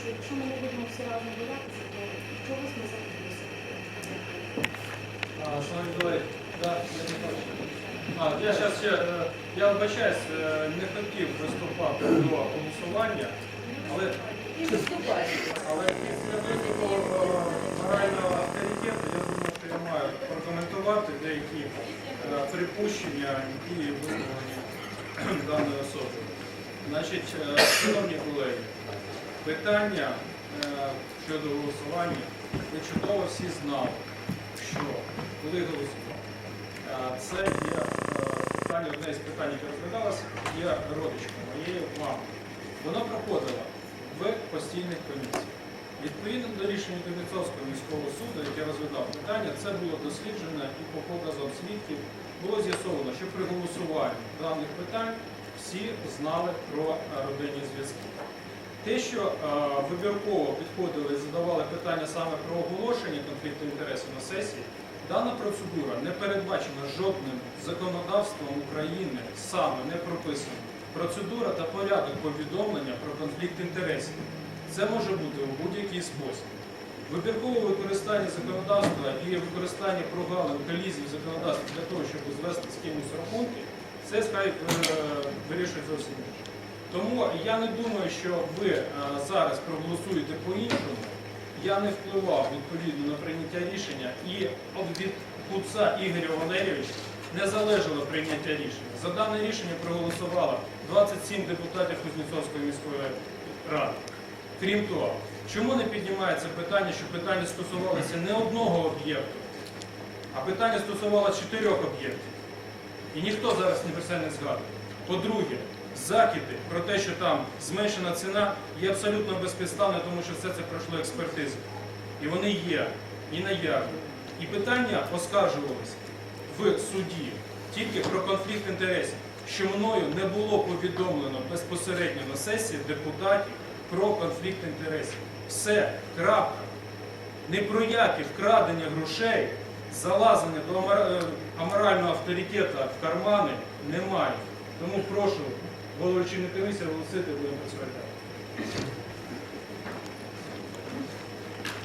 що якщо ми не будемо все разом боятися, то чогось ми закриємося. Шановні я зараз ще, е, я вибачаюсь, е, не хотів виступати до голосування, але але після виступу е, морального авторитету, я думаю, що я маю прокоментувати деякі припущення і висловлення даної особи. Значить, шановні колеги питання е, щодо голосування, ви чудово всі знали, що коли голосували, е, це є е, питання, одне із питань, яке розглядалося, є родичкою моєю мамою. Вона проходила в постійних комісіях. Відповідно до рішення Кузнецовського міського суду, яке розглядав питання, це було досліджено і по показам свідків було з'ясовано, що при голосуванні даних питань всі знали про родинні зв'язки. Те, що е, вибірково підходили і задавали питання саме про оголошення конфлікту інтересів на сесії, дана процедура не передбачена жодним законодавством України, саме не прописана. Процедура та порядок повідомлення про конфлікт інтересів. Це може бути у будь-який спосіб. Вибіркове використання законодавства і використання прогалин колізій в законодавстві для того, щоб звести з кимось рахунки, це хай е, вирішує зовсім інше. Тому я не думаю, що ви е, зараз проголосуєте по-іншому. Я не впливав відповідно на прийняття рішення і від куца Ігоря Валерійовича не залежало прийняття рішення. За дане рішення проголосувало 27 депутатів Кузнєцовської міської ради. Крім того, чому не піднімається питання, що питання стосувалося не одного об'єкту, а питання стосувалося чотирьох об'єктів. І ніхто зараз ні про це не згадує. По-друге, закиди про те, що там зменшена ціна, є абсолютно безпідставне, тому що все це пройшло експертизу. І вони є, і наявні. І питання оскаржувалися в суді тільки про конфлікт інтересів, що мною не було повідомлено безпосередньо на сесії депутатів про конфлікт інтересів. Все, крапка. Не про яке вкрадення грошей, залазення до е, аморального авторитету в кармани немає. Тому прошу голову комісії оголосити, будемо працювати.